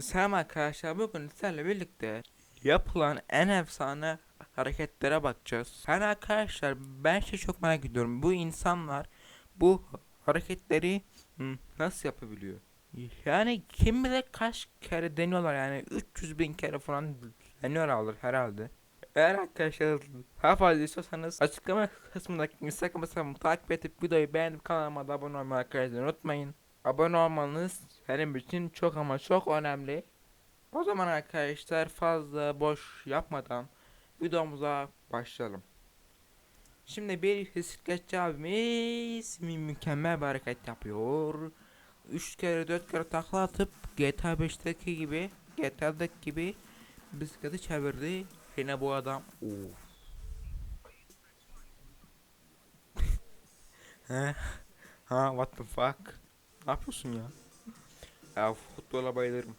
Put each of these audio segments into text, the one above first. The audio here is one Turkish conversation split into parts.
Selam arkadaşlar bugün sizlerle birlikte yapılan en efsane hareketlere bakacağız. Yani arkadaşlar ben şey çok merak ediyorum. Bu insanlar bu hareketleri nasıl yapabiliyor? Yani kim bilir kaç kere deniyorlar yani 300 bin kere falan deniyorlar herhalde. Eğer arkadaşlar daha fazla istiyorsanız açıklama kısmındaki Instagram hesabımı takip edip videoyu beğenip kanalıma da abone olmayı arkadaşlar unutmayın. Abone olmanız benim için çok ama çok önemli. O zaman arkadaşlar fazla boş yapmadan videomuza başlayalım. Şimdi bir bisikletçi abimiz mü- mükemmel bir hareket yapıyor. 3 kere 4 kere takla atıp GTA 5'teki gibi GTA'daki gibi bisikleti çevirdi. Yine bu adam. Of. Ha what the fuck? Ne yapıyorsun ya? Ya futbola bayılırım.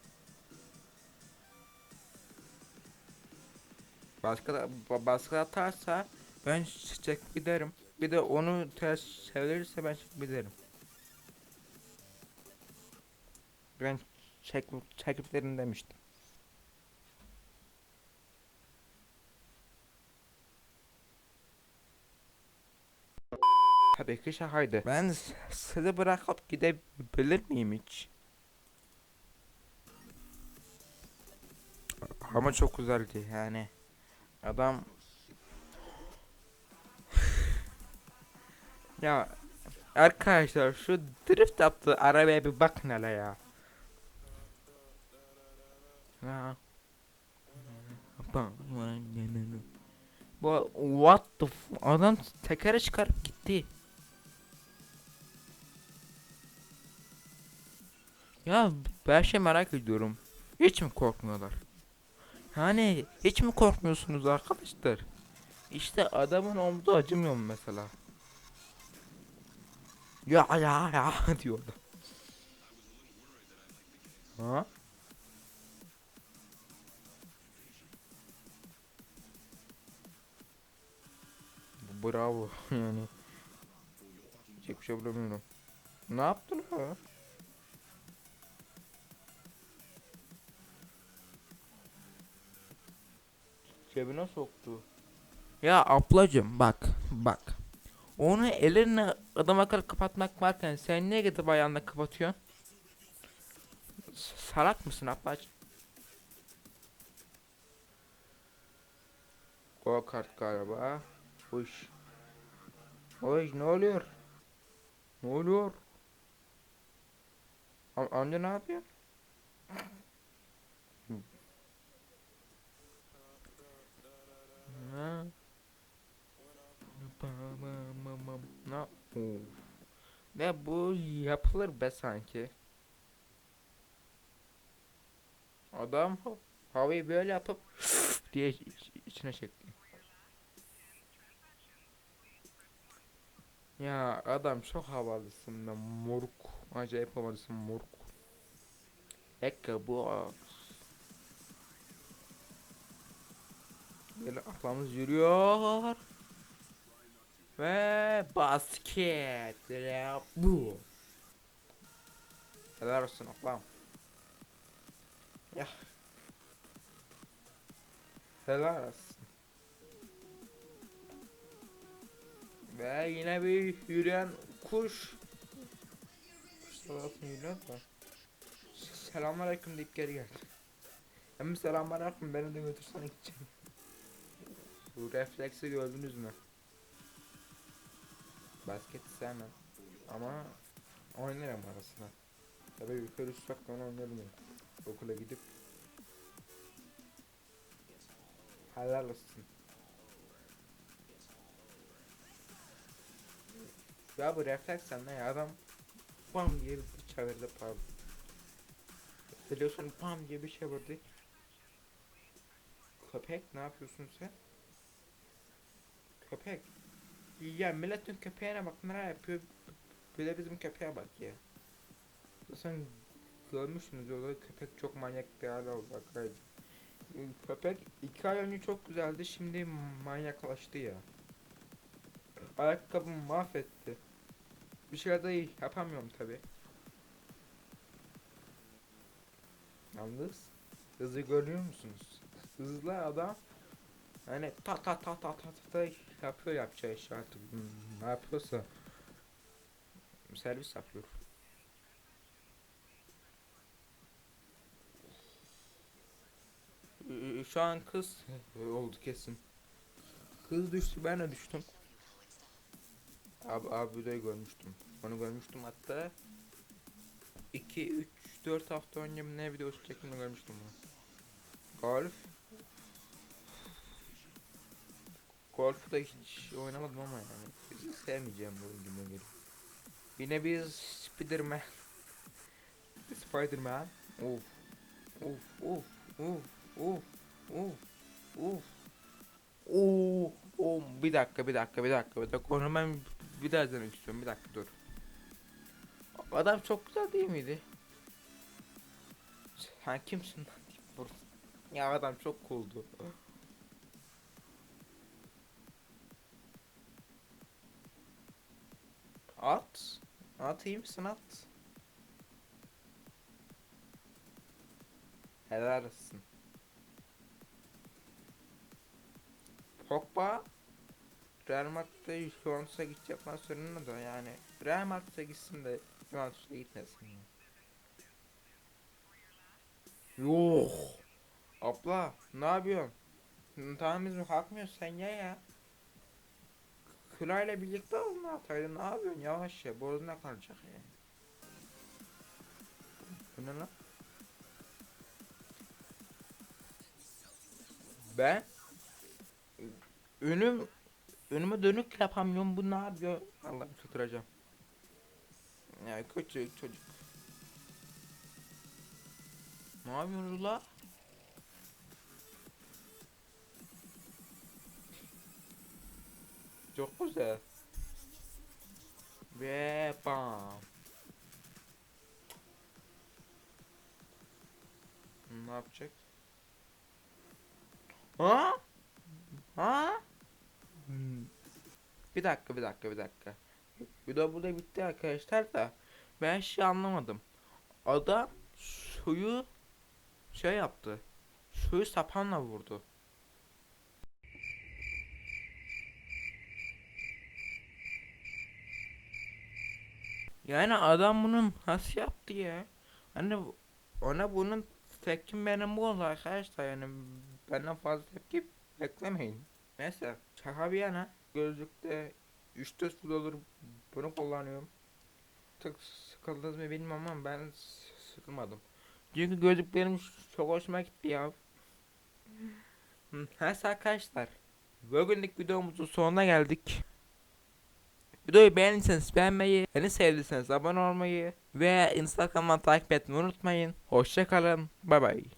Başka da ba- başka atarsa ben çekip giderim. Bir de onu ters çevirirse ben çekip giderim. Ben çek çekip giderim demiştim. Tabii ki şakaydı. Ben sizi bırakıp gidebilir miyim hiç? Ama çok güzeldi yani. Adam Ya arkadaşlar şu drift yaptığı arabaya bir bakın hele ya. Ya. Bu what the f- adam tekere çıkarıp gitti. Ya ben şey merak ediyorum. Hiç mi korkmuyorlar? Yani hiç mi korkmuyorsunuz arkadaşlar? İşte adamın omzu acımıyor mu mesela? Ya ya ya diyor adam. Ha? Bravo yani. Hiçbir şey bulamıyorum. Ne yaptın ha? Cebine soktu. Ya ablacım bak bak. Onu elinle adam akıllı kapatmak varken sen niye gidip ayağınla kapatıyorsun? Salak mısın ablacım? Go kart galiba. Uş. Uş ne oluyor? Ne oluyor? Amca ne yapıyor? Ha? Ne? Ne bu yapılır be sanki. Adam ha- havayı böyle yapıp diye iç- içine çekti. Ya adam çok havalısın da moruk. Acayip havalısın moruk. Ekka bu. Böyle ablamız yürüyor. Ve basket. Bu. Helal olsun ablam. Ya. Helal olsun. Ve yine bir yürüyen kuş. Kuşlar arasında yürüyor da. Selamünaleyküm deyip geri geldi. Hem selamünaleyküm beni de götürsene gideceğim. Bu refleksi gördünüz mü? Basket sevmem. Ama oynarım arasına. Tabii yukarı uzaktan oynarım ya. Okula gidip. Helal olsun. Ya bu refleks ne ya adam bam diye bir çevirdi pardon. Biliyorsun bam diye bir çevirdi. Köpek ne yapıyorsun sen? Köpek. Ya milletin köpeğine bak neler yapıyor. De bizim köpeğe bak ya. Sen görmüşsünüz orada köpek çok manyak bir hale oldu arkadaşlar. Köpek iki ay önce çok güzeldi şimdi manyaklaştı ya. Ayakkabımı mahvetti. Bir şey de yapamıyorum tabi. Yalnız hızı görüyor musunuz? Hızlı adam hani ta ta ta ta ta ta, ta yapıyor yapacağı iş artık Hmm, ne yapıyorsa servis yapıyor. Ee, Şu an kız oldu kesin. Kız düştü ben de düştüm. Abi abi de görmüştüm. Onu görmüştüm hatta 2 3 4 hafta önce ne video çektiğimde görmüştüm. Golf Golf'u da hiç oynamadım ama yani sevmeyeceğim bu oyun gibi geliyor. Yine bir Spiderman Spiderman Of Of of of of of of Oo, oo, bir dakika bir dakika bir dakika bir dakika onu ben bir daha izlemek istiyorum bir dakika dur. Adam çok güzel değil miydi? Sen kimsin lan? Ya adam çok cooldu. At. At? Helal olsun. Pogba Real Madrid'de Juventus'a gidecek sonra da yani Real Madrid'e gitsin de Juventus'a gitmesin. Yok. Abla ne yapıyorsun? Tamam bizim kalkmıyoruz sen ya ya. Külayla birlikte olun Hatay'da ne yapıyorsun yavaş ya boğazına kalacak ya. Bu ne lan? Ben önüm önüme dönük yapamıyorum bu ne yapıyor? Allah'ım tutturacağım. Ya kötü çocuk. Ne yapıyorsunuz la? Çok güzel. Ve bam. Ne yapacak? Ha? Ha? Hmm. Bir dakika bir dakika bir dakika. Video burada bitti arkadaşlar da ben şey anlamadım. Adam suyu şey yaptı. Suyu sapanla vurdu. Yani adam bunu nasıl yaptı ya? Hani ona bunun tepkim benim bu oldu arkadaşlar yani benden fazla tepki beklemeyin. Neyse şaka bir yana gözlükte 3-4 yıl olur bunu kullanıyorum. Çok sıkıldınız mı bilmem ama ben sıkılmadım. Çünkü gözlüklerim çok hoşuma gitti ya. Neyse arkadaşlar. Bugünlük videomuzun sonuna geldik. Videoyu beğendiyseniz beğenmeyi, beni sevdiyseniz abone olmayı ve Instagram'dan takip etmeyi unutmayın. Hoşçakalın. Bay bay.